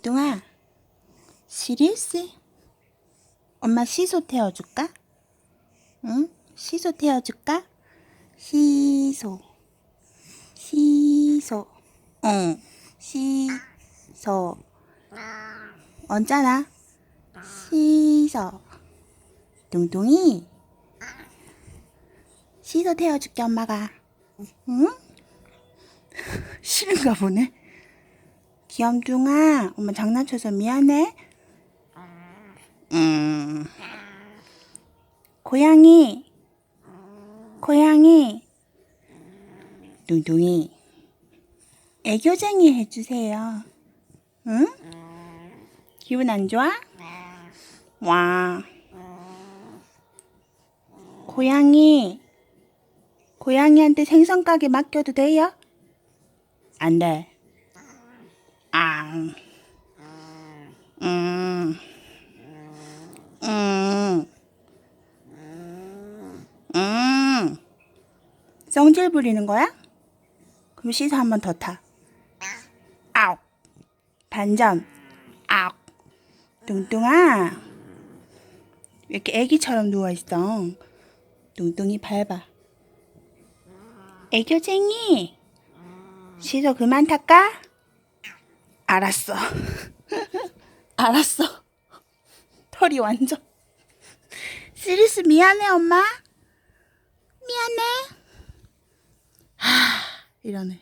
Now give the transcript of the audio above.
뚱뚱아, 시리우스? 엄마 시소 태워줄까? 응? 시소 태워줄까? 시소, 시소, 응, 시소. 언짢아? 시소. 뚱뚱이, 시소 태워줄게, 엄마가. 응? 싫은가 보네. 귀염둥아, 엄마 장난쳐서 미안해. 음. 고양이, 고양이, 뚱뚱이, 애교쟁이 해주세요. 응? 기분 안 좋아? 와. 고양이, 고양이한테 생선 가게 맡겨도 돼요? 안 돼. 아, 음, 음, 음. 성질 부리는 거야? 그럼 시소 한번 더 타. 아우. 반전. 아우. 뚱뚱아. 왜 이렇게 애기처럼 누워있어? 뚱뚱이 밟아. 애교쟁이. 시소 그만 탈까? 알았어. 알았어. 털이 완전. 시리스 미안해, 엄마. 미안해. 하, 이러네.